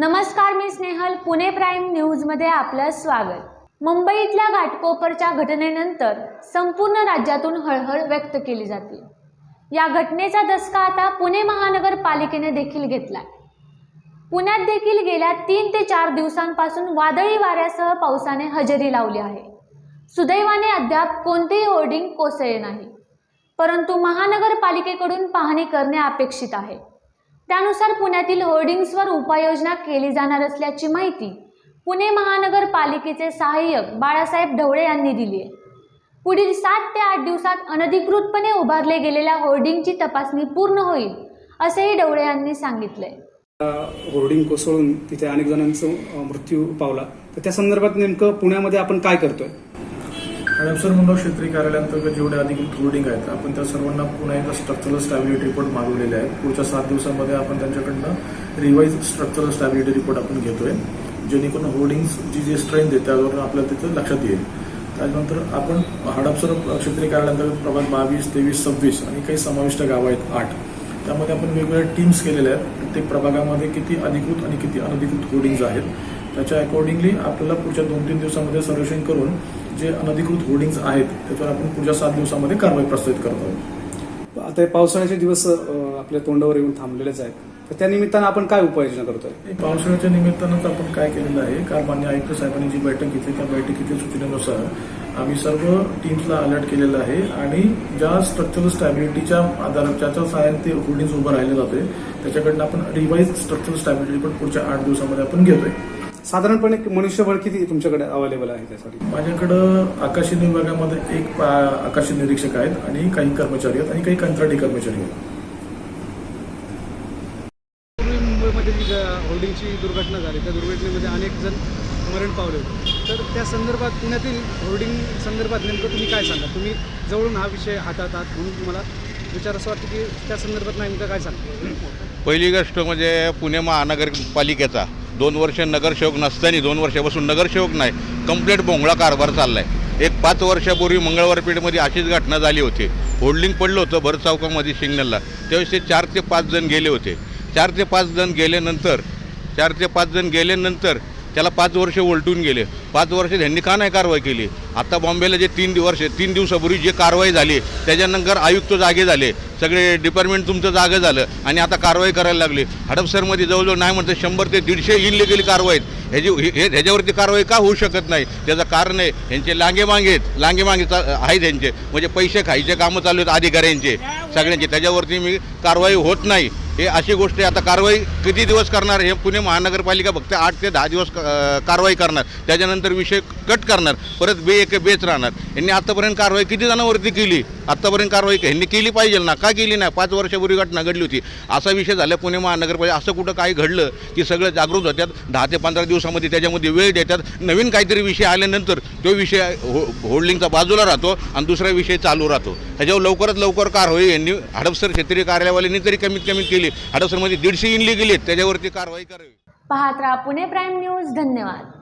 नमस्कार मी स्नेहल पुणे प्राईम न्यूजमध्ये आपलं स्वागत. मुंबईतल्या घाटकोपरच्या घटनेनंतर संपूर्ण राज्यातून हळहळ व्यक्त केली जाते. या घटनेचा दसका आता पुणे महानगरपालिकेने देखील घेतला पुण्यात देखील गेल्या तीन ते चार दिवसांपासून वादळी वाऱ्यासह पावसाने हजेरी लावली आहे. सुदैवाने अद्याप कोणतेही होर्डिंग कोसळले नाही. परंतु महानगरपालिकेकडून पाहणी करणे अपेक्षित आहे. त्यानुसार पुण्यातील होर्डिंग्सवर उपाययोजना केली जाणार असल्याची माहिती पुणे महानगरपालिकेचे सहाय्यक बाळासाहेब ढवळे यांनी दिली आहे. पुढील सात ते आठ दिवसात अनधिकृतपणे उभारले गेलेल्या होर्डिंगची तपासणी पूर्ण होईल असेही ढवळे यांनी सांगितलंय. होर्डिंग कोसळून तिथे अनेक जणांचा मृत्यू पावला. तर त्या संदर्भात नेमकं पुण्यामध्ये आपण काय करतोय? हडपसर मुंडव क्षेत्रीय कार्यालयांतर्गत जेवढे अधिकृत होर्डिंग आहेत आपण त्या सर्वांना पुन्हा एकदा स्ट्रक्चरल स्टॅबिलिटी रिपोर्ट मागवलेले आहेत पुढच्या सात दिवसामध्ये आपण त्यांच्याकडनं रिवाईज स्ट्रक्चरल स्टॅबिलिटी रिपोर्ट आपण घेतोय जेणेकरून होर्डिंग्सची जी स्ट्रेंथ आहे त्यावर आपल्याला तिथं लक्षात येईल. त्यानंतर आपण हडपसर क्षेत्रीय कार्यालयांतर्गत प्रभाग बावीस तेवीस सव्वीस आणि काही समाविष्ट गावं आहेत आठ. त्यामध्ये आपण वेगवेगळ्या टीम्स केलेल्या आहेत. प्रत्येक प्रभागामध्ये किती अधिकृत आणि किती अनधिकृत होर्डिंग्ज आहेत त्याच्या अकॉर्डिंगली आपल्याला पुढच्या दोन तीन दिवसामध्ये सर्वेक्षण करून जे अनधिकृत होर्डिंग्ज आहेत त्याच्यावर आपण पुढच्या सात दिवसामध्ये कारवाई प्रस्तावित करत आहोत. आता हे पावसाळ्याचे दिवस आपल्या तोंडावर येऊन थांबलेलेच आहेत. तर त्या निमित्तानं आपण काय उपाययोजना करतोय? हे पावसाळ्याच्या निमित्तानंच आपण काय केलेलं आहे काल मान्य आयुक्त साहेबांनी जी बैठक घेतली त्या बैठकीतील सूचनेनुसार आम्ही सर्व टीम्सला अलर्ट केलेलं आहे आणि ज्या स्ट्रक्चरल स्टॅबिलिटीच्या आधारात ज्याच्या सहाय्याने ते होर्डिंग्स उभं राहिले जाते त्याच्याकडनं आपण रिवाईज स्ट्रक्चरल स्टॅबिलिटी रिपोर्ट पुढच्या आठ दिवसामध्ये आपण घेतोय. साधारणपणे मनुष्यबळ किती तुमच्याकडे अवेलेबल आहे त्यासाठी? माझ्याकडं आकाशी विभागामध्ये एक आकाशी निरीक्षक आहेत आणि काही कर्मचारी आहेत आणि काही कंत्राटी कर्मचारी आहेत. पूर्वी मुंबईमध्ये जी होर्डिंगची दुर्घटना झाली त्या दुर्घटनेमध्ये अनेक जण मरण पावले होते. तर त्या संदर्भात पुण्यातील होर्डिंग संदर्भात नेमकं तुम्ही काय सांगा तुम्ही जवळून हा विषय हातात आहात म्हणून तुम्हाला विचार असं वाटतं की त्या संदर्भात नेमकं काय सांगा पहिली गोष्ट म्हणजे पुणे महानगरपालिकेचा दोन वर्ष नगरसेवक नसताना दोन वर्षापासून नगरसेवक नाही कंप्लीट बोंगळा कारभार चाललाय. एक पाच वर्षापूर्वी मंगळवार पेठमध्ये अशीच घटना झाली होती. होल्डिंग पडलं होतं भर चौकामध्ये सिग्नलला. त्यावेळेस ते चार ते पाच जण गेले होते. चार ते पाच जण गेल्यानंतर चार ते पाच जण गेल्यानंतर त्याला पाच वर्ष उलटून गेले. पाच वर्ष त्यांनी का नाही कारवाई केली? आता बॉम्बेला जे तीन वर्ष तीन दिवसापूर्वी जे कारवाई झाली त्याच्यानंतर आयुक्त जागे झाले. सगळे डिपार्टमेंट तुमचं जागं झालं आणि आता कारवाई करायला लागली. हडपसरमध्ये जवळजवळ नाही म्हणतं शंभर ते दीडशे इनलिगली कारवाई आहेत. ह्याची हे- हे- ह्याच्यावरती कारवाई का होऊ शकत नाही? त्याचं कारण आहे यांचे लांगे मागे आहेत. लांगे मागे चा- आहेत यांचे म्हणजे पैसे खायचे कामं चालू आहेत अधिकाऱ्यांचे सगळ्यांचे. त्याच्यावरती मी कारवाई होत नाही. हे अशी गोष्ट आहे. आता कारवाई किती दिवस करणार? हे पुणे महानगरपालिका फक्त आठ ते दहा दिवस कारवाई करणार. त्याच्यानंतर विषय कट करणार. परत बे एक बेच राहणार. यांनी आत्तापर्यंत कारवाई किती जणांवरती केली? आत्तापर्यंत कारवाई ह्यांनी केली पाहिजे ना? का केली नाही? पाच वर्षापूर्वी घटना घडली होती. असा विषय झाला पुणे महानगरपालिका. असं कुठं काही घडलं की सगळं जागृत होत्यात दहा ते पंधरा दिवसामध्ये त्याच्यामध्ये वेळ देतात. नवीन काहीतरी विषय आल्यानंतर तो विषय हो होल्डिंगचा बाजूला राहतो आणि दुसरा विषय चालू राहतो. त्याच्यावर लवकरात लवकर कारवाई यांनी हडपसर क्षेत्रीय कार्यालयावाल्यांनी तरी कमीत कमी केली. हडपसरमध्ये दीडशे इनली गेली त्याच्यावरती कारवाई करावी. पाहत राहा पुणे प्राईम न्यूज. धन्यवाद.